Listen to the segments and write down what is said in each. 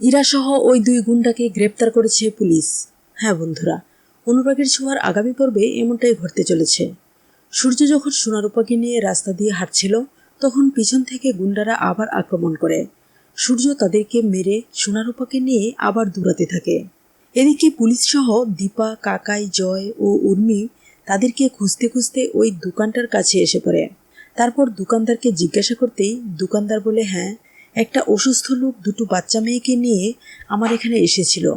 ইরাসহ ওই দুই গুন্ডাকে গ্রেপ্তার করেছে পুলিশ। হ্যাঁ বন্ধুরা, অনুরাগের ছোঁয়ার আগামী পর্বে এমনটাই ঘটতে চলেছে। সূর্য যখন সোনারূপাকে নিয়ে রাস্তা দিয়ে হাঁটছিল, তখন পিছন থেকে গুন্ডারা আবার আক্রমণ করে। সূর্য তাদেরকে মেরে সোনারূপাকে নিয়ে আবার দৌড়াতে থাকে। এদিকে পুলিশ সহ দীপা, কাকাই, জয় ও উর্মি তাদেরকে খুঁজতে খুঁজতে ওই দোকানটার কাছে এসে পড়ে। তারপর দোকানদারকে জিজ্ঞাসা করতেই দোকানদার বলে হ্যাঁ একটা অসুস্থ লোক দুটো বাচ্চা মেয়েকে নিয়ে আমার এখানে এসেছিল।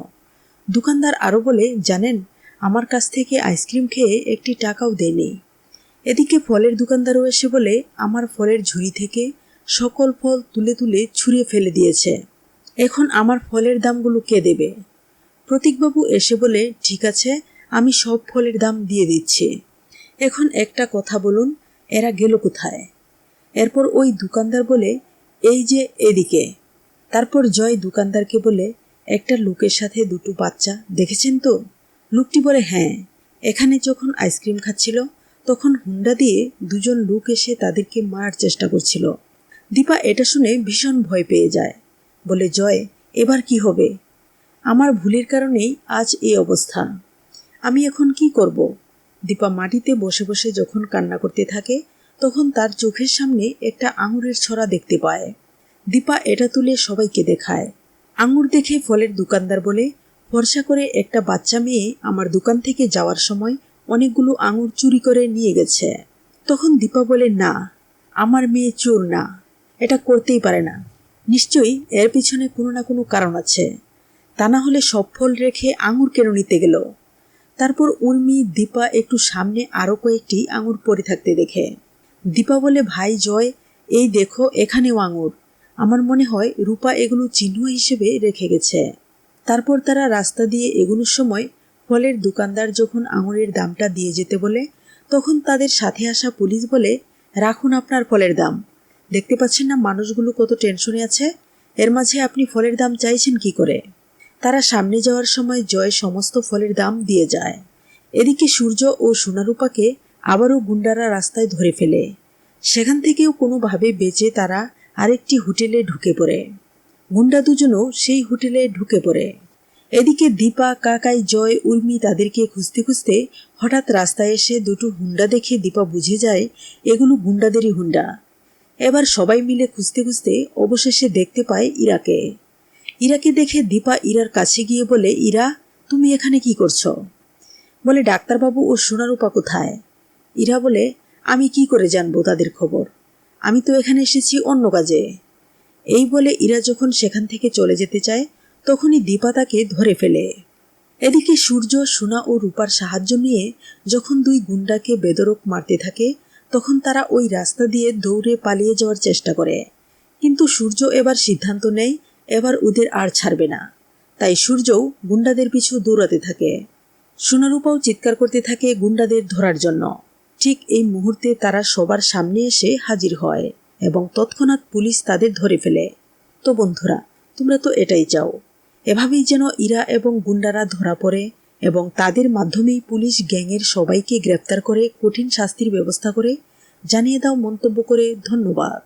দোকানদার আরও বলে, জানেন, আমার কাছ থেকে আইসক্রিম খেয়ে একটি টাকাও দেয়নি। এদিকে ফলের দোকানদারও এসে বলে, আমার ফলের ঝুড়ি থেকে সকল ফল তুলে তুলে ছুঁড়ে ফেলে দিয়েছে। এখন আমার ফলের দামগুলো কে দেবে? প্রতীকবাবু এসে বলে, ঠিক আছে, আমি সব ফলের দাম দিয়ে দিচ্ছি। এখন একটা কথা বলুন, এরা গেল কোথায়? এরপর ওই দোকানদার বলে এই যে এদিকে। তারপর জয় দোকানদারকে বলে, একটা লোকের সাথে দুটো বাচ্চা, দেখেছেন তো? লোকটি বলে হ্যাঁ। এখানে যখন আইসক্রিম খাচ্ছিল, তখন হুন্ডা দিয়ে দুজন লোক এসে তাদেরকে মারার চেষ্টা করছিল। দীপা এটা শুনে ভীষণ ভয় পেয়ে যায়। বলে, জয়, এবার কি হবে? আমার ভুলের কারণেই আজ এই অবস্থা। আমি এখন কি করব? দীপা মাটিতে বসে বসে যখন কান্না করতে থাকে তখন তার চোখের সামনে একটা আঙুরের ছড়া দেখতে পায়। দীপা এটা তুলে সবাইকে দেখায়। আঙুর দেখে ফলের দোকানদার বলে, ভরসা করে একটা বাচ্চা মেয়ে আমার দোকান থেকে যাওয়ার সময় অনেকগুলো আঙুর চুরি করে নিয়ে গেছে। তখন দীপা বলে, না, আমার মেয়ে চোর না, এটা করতেই পারে না। নিশ্চয়ই এর পিছনে কোনো না কোনো কারণ আছে। তা না হলে সব ফল রেখে আঙুর কেন নিতে গেল? তারপর উর্মি, দীপা একটু সামনে আরও কয়েকটি আঙুর পড়ে থাকতে দেখে। দীপা বলে, ভাই জয়, এই দেখো এখানেও আঙুর। আমার মনে হয় রূপা এগুলো চিহ্ন হিসেবে রেখে গেছে। তারপর তারা রাস্তা দিয়ে এগুলোর সময় ফলের দোকানদার যখন আঙুরের দামটা দিয়ে যেতে বলে, তখন তাদের সাথে আসা পুলিশ বলে, রাখুন আপনার ফলের দাম। দেখতে পাচ্ছেন না মানুষগুলো কত টেনশনে আছে? এর মাঝে আপনি ফলের দাম চাইছেন কি করে? তারা সামনে যাওয়ার সময় জয় সমস্ত ফলের দাম দিয়ে যায়। এদিকে সূর্য ও সোনারূপাকে আবারও গুন্ডারা রাস্তায় ধরে ফেলে। সেখান থেকেও কোনোভাবে বেঁচে তারা আরেকটি হোটেলে ঢুকে পড়ে। গুন্ডা দুজনও সেই হোটেলে ঢুকে পড়ে। এদিকে দীপা, কাকাই, জয়, উর্মি তাদেরকে খুঁজতে খুঁজতে হঠাৎ রাস্তায় এসে দুটো হুন্ডা দেখে দীপা বুঝে যায়, এগুলো গুন্ডাদেরই হুন্ডা। এবার সবাই মিলে খুঁজতে খুঁজতে অবশেষে দেখতে পায় ইরাকে। ইরাকে দেখে দীপা ইরার কাছে গিয়ে বলে, ইরা, তুমি এখানে কি করছ? বলে, ডাক্তারবাবু ও সোনারূপা কোথায়? ইরা বলে আমি কি করে জানব তাদের খবর? আমি তো এখানে এসেছি অন্য কাজে। এই বলে ইরা যখন সেখান থেকে চলে যেতে চায়, তখনই দীপা তাকে ধরে ফেলে। এদিকে সূর্য, সোনা ও রূপার সাহায্য নিয়ে যখন দুই গুন্ডাকে বেদরক মারতে থাকে, তখন তারা ওই রাস্তা দিয়ে দৌড়ে পালিয়ে যাওয়ার চেষ্টা করে। কিন্তু সূর্য এবার সিদ্ধান্ত নেয়, এবার ওদের আর ছাড়বে না। তাই সূর্যও গুন্ডাদের পিছু দৌড়াতে থাকে। সোনারূপাও চিৎকার করতে থাকে গুন্ডাদের ধরার জন্য। ঠিক এই মুহূর্তে তারা সবার সামনে এসে হাজির হয় এবং তৎক্ষণাৎ পুলিশ তাদের ধরে ফেলে। তো বন্ধুরা, তোমরা তো এটাই চাও। এভাবেই যেন ইরা এবং গুন্ডারা ধরা পড়ে এবং তাদের মাধ্যমেই পুলিশ গ্যাংয়ের সবাইকে গ্রেপ্তার করে কঠিন শাস্তির ব্যবস্থা করে। জানিয়ে দাও মন্তব্য করে ধন্যবাদ।